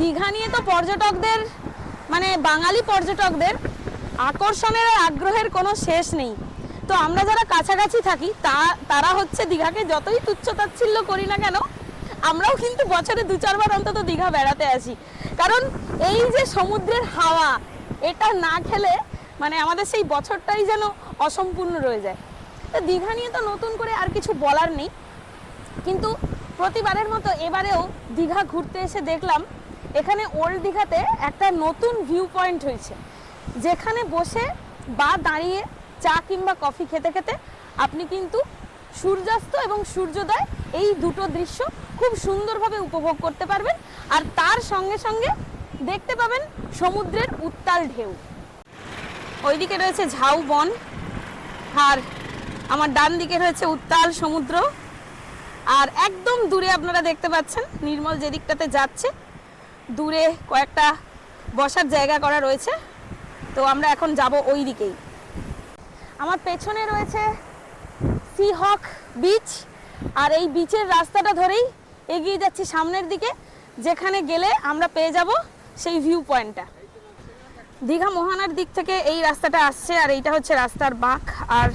দীঘা নিয়ে তো পর্যটকদের মানে বাঙালি পর্যটকদের আকর্ষণের আর আগ্রহের কোনো শেষ নেই। তো আমরা যারা কাছাকাছি থাকি, তা, তারা হচ্ছে দীঘাকে যতই তুচ্ছতাচ্ছিল্য করি না কেন, আমরাও কিন্তু বছরে দু চারবার অন্তত দীঘা বেড়াতে আসি। কারণ এই যে সমুদ্রের হাওয়া, এটা না খেলে মানে আমাদের সেই বছরটাই যেন অসম্পূর্ণ রয়ে যায়। তো দীঘা নিয়ে তো নতুন করে আর কিছু বলার নেই। কিন্তু প্রতিবারের মতো এবারেও দীঘা ঘুরতে এসে দেখলাম এখানে ওল্ড দীঘাতে একটা নতুন ভিউ পয়েন্ট হয়েছে। যেখানে বসে বা দাঁড়িয়ে চা কিংবা কফি খেতে খেতে আপনি কিন্তু সূর্যাস্ত এবং সূর্যোদয় এই দুটো দৃশ্য খুব সুন্দরভাবে উপভোগ করতে পারবেন। আর তার সঙ্গে সঙ্গে দেখতে পাবেন সমুদ্রের উত্তাল ঢেউ। ওইদিকে রয়েছে ঝাউ বন, আর আমার ডান দিকে রয়েছে উত্তাল সমুদ্র। আর একদম দূরে আপনারা দেখতে পাচ্ছেন, নির্মল যেদিকটাতে যাচ্ছে দূরে কয়েকটা বসার জায়গা করা রয়েছে। তো আমরা এখন যাব ওই দিকেই। আমার পেছনে রয়েছে সিহক বিচ আর এই বিচের রাস্তাটা ধরেই এগিয়ে যাচ্ছি সামনের দিকে, যেখানে গেলে আমরা পেয়ে যাব সেই ভিউ পয়েন্টটা দীঘা মোহানার দিক থেকে এই রাস্তাটা আসছে, আর এইটা হচ্ছে রাস্তার বাঁক। আর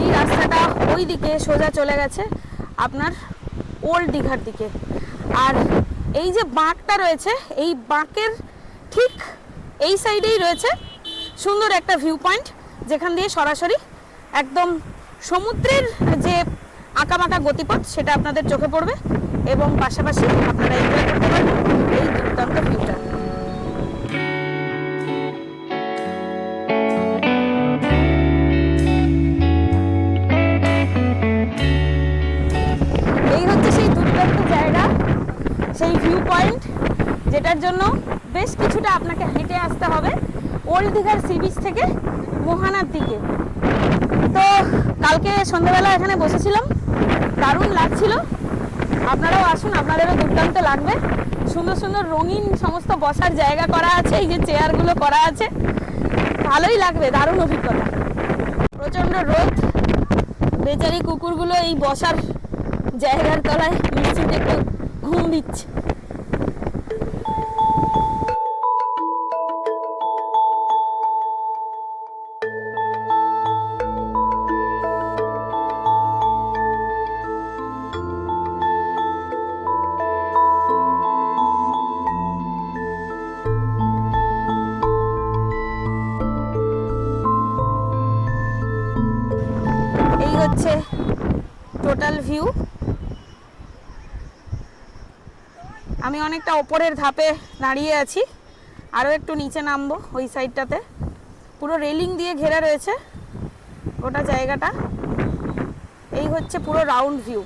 এই রাস্তাটা ওই দিকে সোজা চলে গেছে আপনার ওল্ড দীঘার দিকে। আর এই যে বাঁকটা রয়েছে, এই বাঁকের ঠিক এই সাইডেই রয়েছে সুন্দর একটা ভিউ পয়েন্ট যেখান দিয়ে সরাসরি একদম সমুদ্রের যে আঁকাবাঁকা গতিপথ, সেটা আপনাদের চোখে পড়বে এবং পাশাপাশি আপনারা এনজয় করতে পারবেন এই দুর্দান্ত ভিউটা সেই ভিউ পয়েন্ট যেটার জন্য বেশ কিছুটা আপনাকে হেঁটে আসতে হবে ওল্ড দীঘার সি বিচ থেকে মোহানার দিকে। তো কালকে সন্ধ্যাবেলা এখানে বসেছিলাম, দারুণ লাগছিল। আপনারাও আসুন, আপনাদেরও দুর্দান্ত লাগবে। সুন্দর সুন্দর রঙিন সমস্ত বসার জায়গা করা আছে, এই যে চেয়ারগুলো করা আছে। ভালোই লাগবে, দারুণ অভিজ্ঞতা। প্রচণ্ড রোদ। বেচারি কুকুরগুলো এই বসার জায়গার তলায় নিশ্চিন্তে ঘুম দিচ্ছে। হচ্ছে টোটাল ভিউ আমি অনেকটা ওপরের ধাপে দাঁড়িয়ে আছি, আরও একটু নিচে নামবো ওই সাইডটাতে পুরো রেলিং দিয়ে ঘেরা রয়েছে গোটা জায়গাটা। এই হচ্ছে পুরো রাউন্ড ভিউ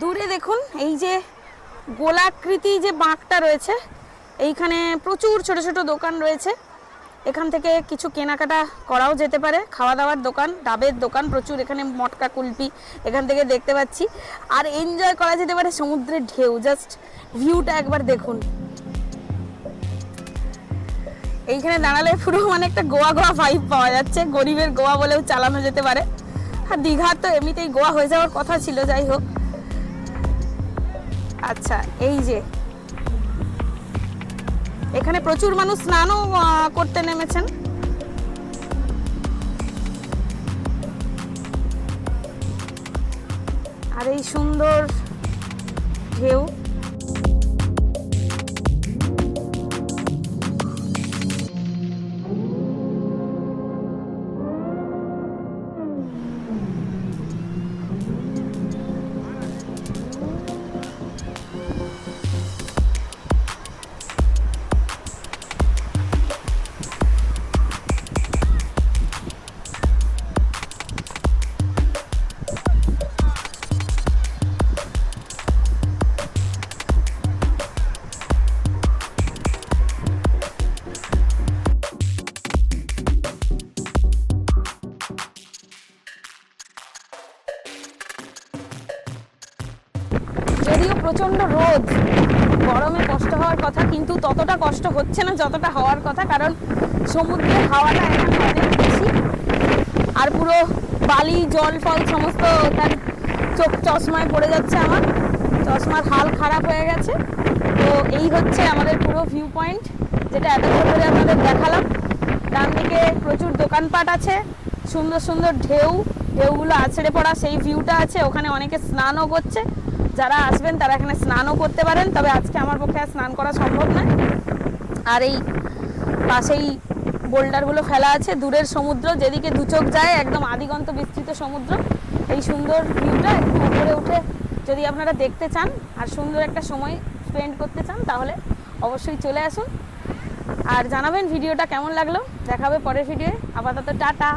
দূরে দেখুন, এই যে গোলাকৃতি যে বাঁকটা রয়েছে, এইখানে প্রচুর ছোট ছোট দোকান রয়েছে। এখান থেকে কিছু কেনাকাটা করাও যেতে পারে। খাওয়া দাওয়ার দোকান, ডাবের দোকান, প্রচুর এখানে মটকা, কুলপি এখান থেকে দেখতে পাচ্ছি। আর এনজয় করা যেতে পারে সমুদ্রের ঢেউ। জাস্ট ভিউটা একবার দেখুন। এইখানে দাঁড়ালে পুরো মানে একটা গোয়া গোয়া ভাইব পাওয়া যাচ্ছে। গরিবের গোয়া বলেও চালানো যেতে পারে। আর দীঘার তো এমনিতেই গোয়া হয়ে যাওয়ার কথা ছিল, যাই হোক। আচ্ছা এই যে এখানে প্রচুর মানুষ স্নানও করতে নেমেছেন। আর এই সুন্দর ঢেউ। যদিও প্রচণ্ড রোদ, গরমে কষ্ট হওয়ার কথা, কিন্তু ততটা কষ্ট হচ্ছে না, যতটা হওয়ার কথা, কারণ সমুদ্রের হাওয়াটা এখানে অনেক বেশি। আর পুরো বালি, জল, ফল সমস্ত তার চোখ চশমায় পড়ে যাচ্ছে আমার। চশমার হাল খারাপ হয়ে গেছে। তো এই হচ্ছে আমাদের পুরো ভিউ পয়েন্ট যেটা এতক্ষণ ধরে আপনাদের দেখালাম। ডান দিকে প্রচুর দোকানপাট আছে, সুন্দর সুন্দর ঢেউ, ঢেউগুলো আছড়ে পড়া সেই ভিউটা আছে। ওখানে অনেকে স্নানও করছে। যারা আসবেন, তারা এখানে স্নানও করতে পারেন, তবে আজকে আমার পক্ষে আর স্নান করা সম্ভব নয়। আর এই পাশেই বোল্ডারগুলো ফেলা আছে, দূরের সমুদ্র, যেদিকে দু চোখ যায়, একদম আদিগন্ত বিস্তৃত সমুদ্র। এই সুন্দর ভিউটা একটু উপরে উঠে যদি আপনারা দেখতে চান, আর সুন্দর একটা সময় স্পেন্ড করতে চান, তাহলে অবশ্যই চলে আসুন। আর জানাবেন ভিডিওটা কেমন লাগল? দেখাবে পরের ভিডিওয়ে আপাতত টাটা।